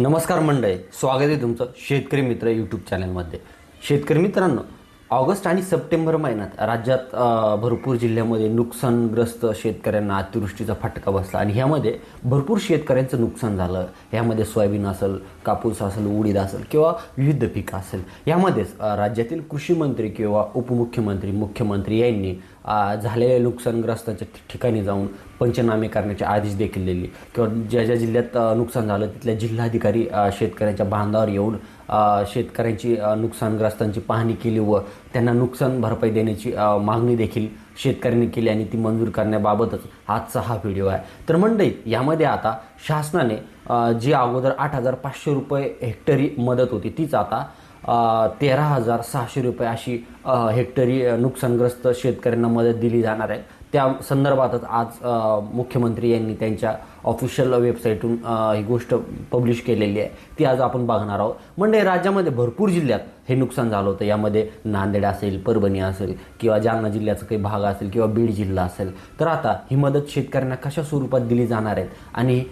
नमस्कार मंडळी स्वागत आहे तुमचं शेतकरी मित्र यूट्यूब चॅनलमध्ये शेतकरी मित्रांनो ऑगस्ट आणि सप्टेंबर महिन्यात राज्यात भरपूर जिल्ह्यामध्ये नुकसानग्रस्त शेतकऱ्यांना अतिवृष्टीचा फटका बसला आणि ह्यामध्ये भरपूर शेतकऱ्यांचं नुकसान झालं. ह्यामध्ये सोयाबीन असेल कापूस असेल उडीद असेल किंवा विविध पिकं असेल. यामध्येच राज्यातील कृषी मंत्री किंवा उपमुख्यमंत्री मुख्यमंत्री यांनी झालेल्या नुकसानग्रस्तांच्या ठिकाणी जाऊन पंचनामे करण्याचे आदेश देखील दिले. किंवा ज्या ज्या जिल्ह्यात नुकसान झालं तिथल्या जिल्हाधिकारी शेतकऱ्यांच्या बांधावर येऊन शेतकऱ्यांची नुकसानग्रस्तांची पाहणी केली व त्यांना नुकसान भरपाई देण्याची मागणी देखील शेतकऱ्यांनी केली आणि ती मंजूर करण्याबाबतच आजचा हा व्हिडिओ आहे. तर मंडई यामध्ये आता शासनाने जी अगोदर आठ हजार पाचशे रुपये हेक्टरी मदत होती तीच आता तेरा हजार सहाशे रुपये अशी हेक्टरी नुकसानग्रस्त शेतकऱ्यांना मदत दिली जाणार आहे. त्या संदर्भातच आज मुख्यमंत्री यांनी त्यांच्या ऑफिशियल वेबसाईटून ही गोष्ट पब्लिश केलेली आहे. ती आज आपण बघणार आहोत. म्हणजे राज्यामध्ये भरपूर जिल्ह्यात हे नुकसान झालं होतं. यामध्ये नांदेड असेल परभणी असेल किंवा जालना जिल्ह्याचा काही भाग असेल किंवा बीड जिल्हा असेल. तर आता ही मदत शेतकऱ्यांना कशा स्वरूपात दिली जाणार आहेत? आणि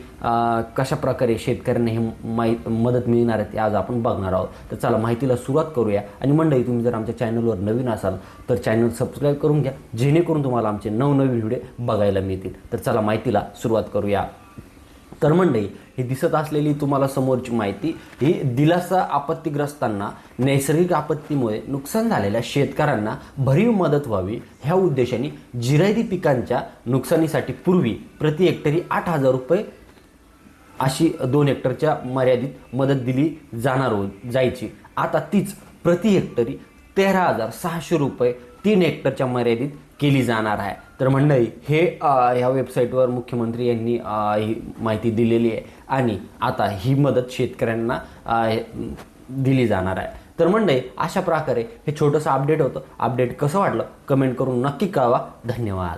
कशा प्रकारे शेतकऱ्यांना ही माहि मदत मिळणार आहे ते आज आपण बघणार आहोत. तर चला माहितीला सुरुवात करूया. आणि मंडळी तुम्ही जर आमच्या चॅनलवर नवीन असाल तर चॅनल सबस्क्राईब करून घ्या. जेणेकरून तुम्हाला आमचे नवनवीन व्हिडिओ बघायला मिळतील. तर चला माहितीला सुरुवात करूया. कर्मंडई ही दिसत असलेली तुम्हाला समोरची माहिती ही दिलासा आपत्तीग्रस्तांना नैसर्गिक आपत्तीमुळे नुकसान झालेल्या शेतकऱ्यांना भरीव मदत व्हावी ह्या उद्देशाने जिरायती पिकांच्या नुकसानीसाठी पूर्वी प्रति हेक्टरी आठ हजार रुपये अशी दोन हेक्टरच्या मर्यादित मदत दिली जाणार हो जायची. आता तीच प्रति हेक्टरी तेरा हजार सहाशे रुपये तीन हेक्टरच्या मर्यादित केली जाणार आहे. तर मंडळी हे ह्या वेबसाईटवर मुख्यमंत्री यांनी ही माहिती दिलेली आहे आणि आता ही मदत शेतकऱ्यांना दिली जाणार आहे. तर मंडळी अशा प्रकारे हे छोटंसं अपडेट होतं. अपडेट कसं वाटलं? कमेंट करून नक्की कळवा. धन्यवाद.